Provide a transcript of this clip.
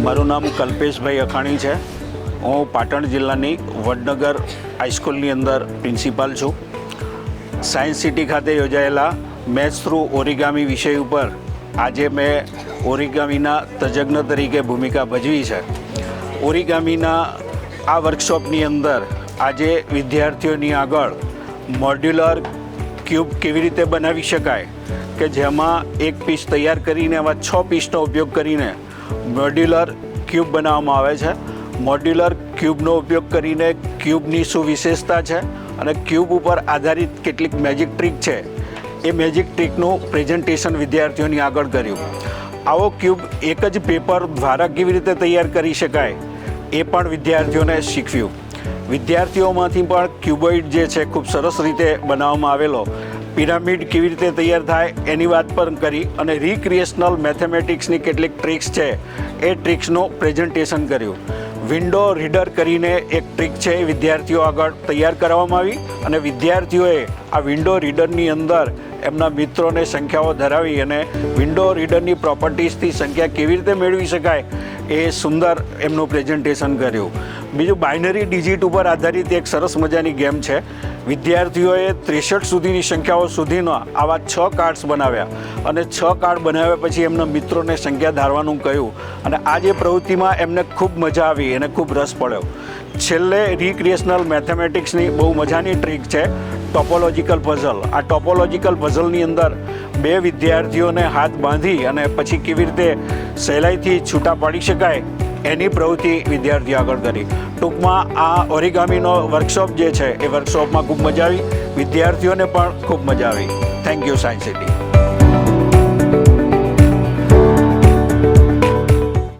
મારું નામ કલ્પેશભાઈ અખાણી છે. હું પાટણ જિલ્લાની વડનગર હાઈસ્કૂલની અંદર પ્રિન્સિપાલ છું. સાયન્સ સિટી ખાતે યોજાયેલા મેથ્સ થ્રુ ઓરિગામી વિષય ઉપર આજે મેં ઓરિગામીના તજજ્ઞ તરીકે ભૂમિકા ભજવી છે. ઓરિગામીના આ વર્કશોપની અંદર આજે વિદ્યાર્થીઓની આગળ મોડ્યુલર ક્યુબ કેવી રીતે બનાવી શકાય કે જેમાં એક પીસ તૈયાર કરીને એવા છ પીસનો ઉપયોગ કરીને મોડ્યુલર ક્યુબ બનાવવામાં આવે છે. મોડ્યુલર ક્યુબનો ઉપયોગ કરીને ક્યુબની શું વિશેષતા છે અને ક્યુબ ઉપર આધારિત કેટલીક મેજિક ટ્રીક છે. એ મેજિક ટ્રીકનું પ્રેઝન્ટેશન વિદ્યાર્થીઓની આગળ કર્યું. આવો ક્યુબ એક જ પેપર દ્વારા કેવી રીતે તૈયાર કરી શકાય એ પણ વિદ્યાર્થીઓને શીખવ્યું. વિદ્યાર્થીઓમાંથી પણ ક્યુબોઇડ જે છે ખૂબ સરસ રીતે બનાવવામાં આવેલો. પિરામિડ કેવી રીતે તૈયાર થાય એની વાત પણ કરી અને રિક્રિએશનલ મેથેમેટિક્સની કેટલીક ટ્રિક્સ છે એ ટ્રિક્સનું પ્રેઝન્ટેશન કર્યું. વિન્ડો રીડર કરીને એક ટ્રીક છે વિદ્યાર્થીઓ આગળ તૈયાર કરવામાં આવી અને વિદ્યાર્થીઓએ આ વિન્ડો રીડરની અંદર એમના મિત્રોને સંખ્યાઓ ધરાવી અને વિન્ડો રીડરની પ્રોપર્ટીઝથી સંખ્યા કેવી રીતે મેળવી શકાય એ સુંદર એમનું પ્રેઝન્ટેશન કર્યું. બીજું બાઇનરી ડિજિટ ઉપર આધારિત એક સરસ મજાની ગેમ છે. વિદ્યાર્થીઓએ ત્રેસઠ સુધીની સંખ્યાઓ સુધીના આવા છ કાર્ડ્સ બનાવ્યા અને છ કાર્ડ બનાવ્યા પછી એમના મિત્રોને સંખ્યા ધારવાનું કહ્યું અને આ જે પ્રવૃત્તિમાં એમને ખૂબ મજા આવી અને ખૂબ રસ પડ્યો. છેલ્લે રિક્રિએશનલ મેથેમેટિક્સની બહુ મજાની ટ્રીક છે. ટોપોલોજીકલ પઝલ આ ટોપોલોજીકલ પઝલની અંદર બે વિદ્યાર્થીઓને હાથ બાંધી અને પછી કેવી રીતે સહેલાઈથી છૂટા પાડી શકાય એની પ્રવૃત્તિ વિદ્યાર્થીઓ આગળ કરી. ટૂંકમાં આ ઓરિગામીનો વર્કશોપ જે છે, એ વર્કશોપમાં ખૂબ મજા આવી. વિદ્યાર્થીઓને પણ ખૂબ મજા આવી. Thank you science city